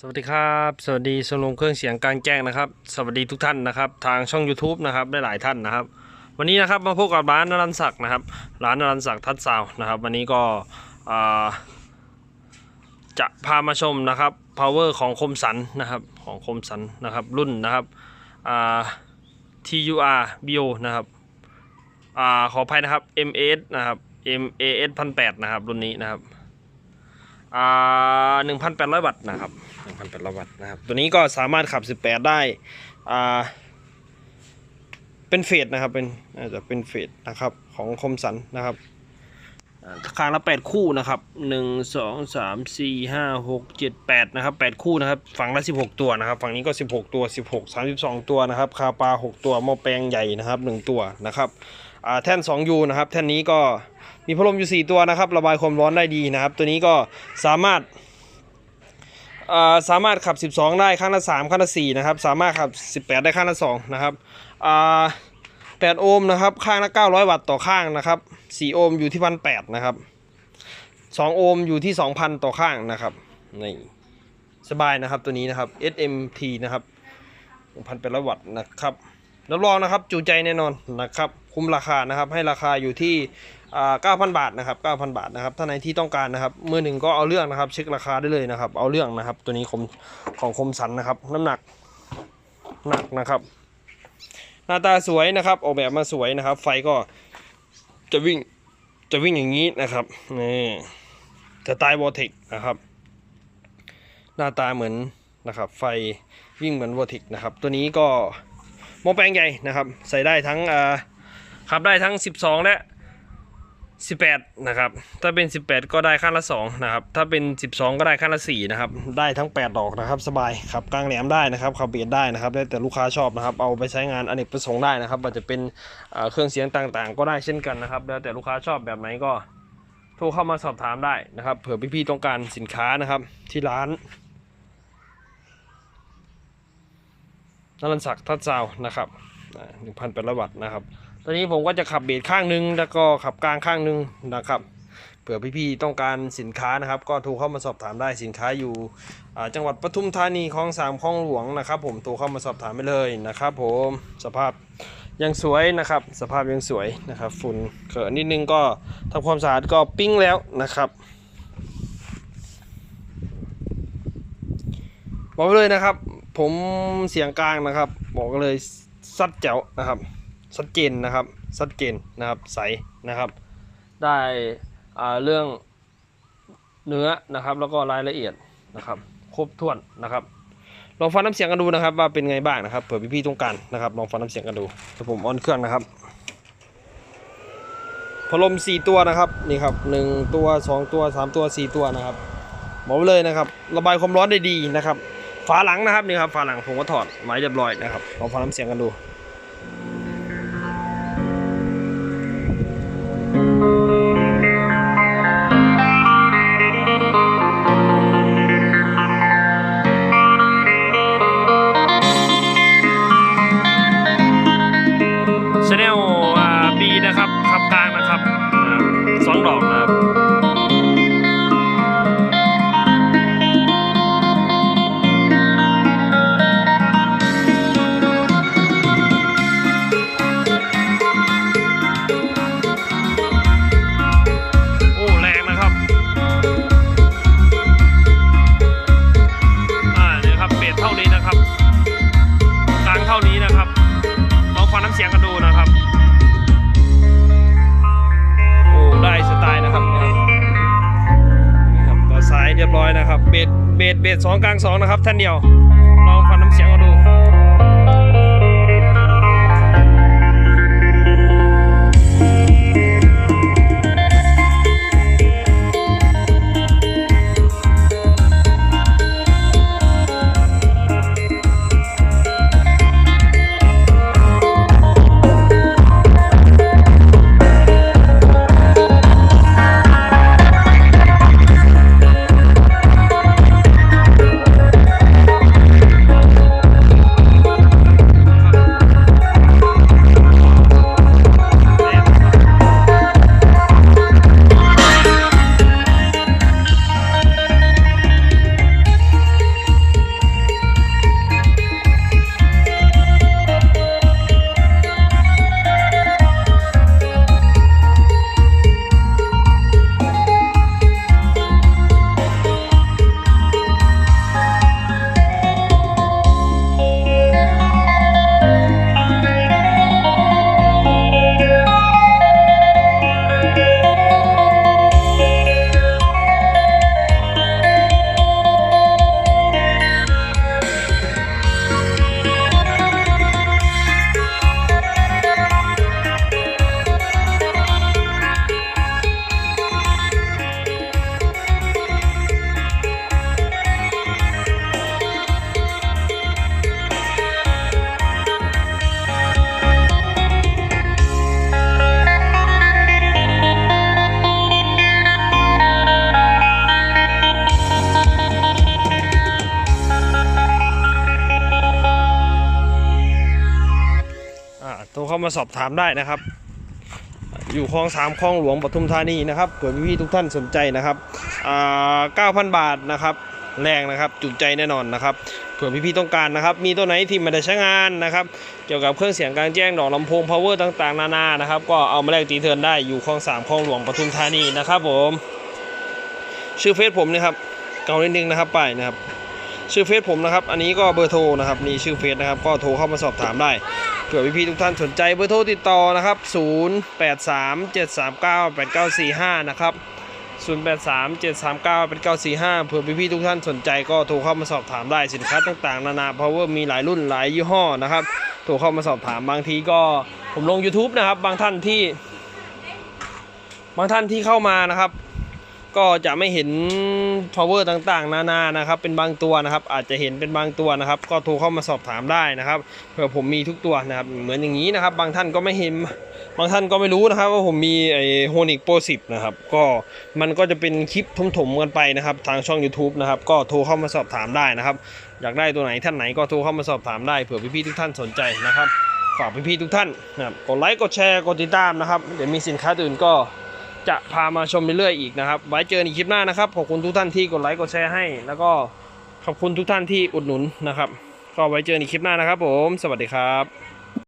สวัสดีครับ สวัสดีชมรมเครื่องเสียงกางแจ้งนะครับ สวัสดีทุกท่านนะครับ ทางช่อง YouTube นะครับได้หลายท่านนะครับ วันนี้นะครับมาพบกับร้านนรันศักดิ์นะครับ ร้านนรันศักดิ์ทัดซาวนะครับ วันนี้ก็จะพามาชมนะครับ power ของคมสันนะครับของคมสันนะครับรุ่นนะครับ TUR BO นะครับอขออภัยนะครับ MS นะครับ MAS พันแนะครับรุ่นนี้นะครับ อ่าหนึ่งพันแปดร้อยวัตต์นะครับหนึ่งพันแปดร้อยวัตต์นะครับ ตัวนี้ก็สามารถขับสิบแปดได้อ่าเป็นเฟสนะครับ เป็นอาจจะเป็นเฟสนะครับของคมสันนะครับอ่าคางละแปดคู่นะครับหนึ่งสองสามสี่ห้าหกเจ็ดแปดนะครับแปดคู่นะครับฝั่งละสิบหกตัวนะครับ ฝั่งนี้ก็สิบหกตัวสิบหกสามสิบสองตัวนะครับ คาปลาหกตัวหม้อแปลงใหญ่นะครับหนึ่งตัวนะครับอ่า แท่นสองยูนะครับ แท่นนี้ก็มีพัดลมอยู่ 4 ตัวนะครับ ระบายความร้อนได้ดีนะครับ ตัวนี้ก็สามารถสามารถขับ 12 ได้ข้างละ 3 ข้างละ 4 นะครับ สามารถขับ 18 ได้ข้างละ 2 นะครับ8โอห์มนะครับ ข้างละ 900 วัตต์ต่อข้างนะครับ 4 โอห์มอยู่ที่ 1,800 นะครับ 2 โอห์มอยู่ที่ 2,000 ต่อข้างนะครับ นี่ สบายนะครับตัวนี้นะครับ SMT นะครับ1,800 วัตต์นะครับรับรองนะครับ จูใจแน่นอนนะครับ คุ้มราคานะครับให้ราคาอยู่ที่อ่า9,000 บาทนะครับ9,000 บาทนะครับถ้าในที่ต้องการนะครับมือหนึ่งก็เอาเรื่องนะครับเช็คราคาได้เลยนะครับ เอาเรื่องนะครับ ตัวนี้คมของคมสันนะครับ น้ำหนักหนักนะครับ หน้าตาสวยนะครับออกแบบมาสวยนะครับ ไฟก็จะวิ่งจะวิ่งอย่างนี้นะครับนี่สไตล์วอเทคนะครับ หน้าตาเหมือนนะครับ ไฟวิ่งเหมือนวอเทคนะครับ ตัวนี้ก็หม้อแปลงใหญ่นะครับ ใส่ได้ทั้งอ่า ขับได้ทั้ง 12 และ 18 นะครับ ถ้าเป็น 18 ก็ได้ขั้นละ 2 นะครับ ถ้าเป็น 12 ก็ได้ขั้นละ 4 นะครับ ได้ทั้ง 8 ดอกนะครับ สบายขับกลางแหลมได้นะครับ ขับเบียดได้นะครับ ได้แต่ลูกค้าชอบนะครับ เอาไปใช้งานอเนกประสงค์ได้นะครับอาจจะเป็นเครื่องเสียงต่างๆ ก็ได้เช่นกันนะครับ แล้วแต่ลูกค้าชอบแบบไหนก็โทรเข้ามาสอบถามได้นะครับ เผื่อพี่ๆต้องการสินค้านะครับ ที่ร้านนรันศักดิ์ทัดซาวน์นะครับหนึ่งพันแปดร้อยวัตต์นะครับ ตอนนี้ผมก็จะขับเบสข้างหนึง แล้วก็ขับกลางข้างหนึงนะครับเผื่อพี่ๆต้องการสินค้านะครับ ก็โทรเข้ามาสอบถามได้สินค้าอยู่จังหวัดปทุมธานีคลองสามคลองหลวงนะครับ ผมโทรเข้ามาสอบถามไปเลยนะครับ ผมสภาพยังสวยนะครับ สภาพยังสวยนะครับ ฝุ่นเขินนิดนึงก็ทำความสะอาดก็ปิ้งแล้วนะครับบอกไว้เลยนะครับ ผมเสียงกลางนะครับ บอกเลยซัดแจ๋วนะครับ ชัดเจนนะครับชัดเจนนะครับใสนะครับได้เรื่องเนื้อนะครับแล้วก็รายละเอียดนะครับครบถ้วนนะครับลองฟังน้ำเสียงกันดูนะครับว่าเป็นไงบ้างนะครับเผื่อพี่ๆต้องการนะครับลองฟังน้ำเสียงกันดูเดี๋ยวผมออนเครื่องนะครับพัดลมสี่ตัวนะครับนี่ครับหนึ่งตัวสองตัวสามตัวสี่ตัวนะครับบอกเลยนะครับ ระบายความร้อนได้ดีนะครับ ฝาหลังนะครับนี่ครับฝาหลังผมก็ถอดไม้เรียบร้อยนะครับลองฟังน้ำเสียงกันดู เบสสองกลางสองนะครับท่านเดียวลองฟังน้ำเสียงกันดู มาสอบถามได้นะครับ อยู่คลองสามคลองหลวงปทุมธานีนะครับเผื่อพี่ๆทุกท่านสนใจนะครับอ่า9,000บาทนะครับแรงนะครับจุใจแน่นอนนะครับเผื่อพี่ๆต้องการนะครับ มีตัวไหนที่ม่ได้ใช้งานนะครับ เกี่ยวกับเครื่องเสียงกลางแจ้งดอกลำโพง power ต่างๆ นานานะครับ ก็เอามาแลกตีเทินได้อยู่คลองสามคลองหลวงปทุมธานีนะครับผมชื่อเฟซผมนะครับเก่านิดนึงนะครับไปนะครับ ชื่อเฟซผมนะครับ อันนี้ก็เบอร์โทรนะครับนี่ชื่อเฟซนะครับ ก็โทรเข้ามาสอบถามได้ เผื่อพี่ๆทุกท่านสนใจเบอร์โทรติดต่อนะครับ 0837398945 นะครับ 0837398945 เผื่อพี่ๆทุกท่านสนใจก็โทรเข้ามาสอบถามได้สินค้าต่างๆ นานา power มีหลายรุ่นหลายยี่ห้อนะครับ โทรเข้ามาสอบถามบางทีก็ผมลง YouTube นะครับ บางท่านที่ บางท่านที่เข้ามานะครับ ก็จะไม่เห็น power ต่างๆ นานานะครับ เป็นบางตัวนะครับ อาจจะเห็นเป็นบางตัวนะครับ ก็โทรเข้ามาสอบถามได้นะครับเผื่อผมมีทุกตัวนะครับ เหมือนอย่างนี้นะครับ บางท่านก็ไม่เห็นบางท่านก็ไม่รู้นะครับว่าผมมีไอ้โฮนิกโปรสิบนะครับ ก็มันก็จะเป็นคลิปถมๆกันไปนะครับ ทางช่อง YouTube นะครับ ก็โทรเข้ามาสอบถามได้นะครับ อยากได้ตัวไหนท่านไหนก็โทรเข้ามาสอบถามได้เผื่อพี่ๆทุกท่านสนใจนะครับฝากพี่ๆทุกท่านนะครับกดไลค์กดแชร์กดติดตามนะครับเดี๋ยวมีสินค้าอื่นก็ จะพามาชมเรื่อยๆอีกนะครับ ไว้เจอในคลิปหน้านะครับ ขอบคุณทุกท่านที่กดไลค์กดแชร์ให้ แล้วก็ขอบคุณทุกท่านที่อุดหนุนนะครับ ก็ไว้เจอในคลิปหน้านะครับผม สวัสดีครับ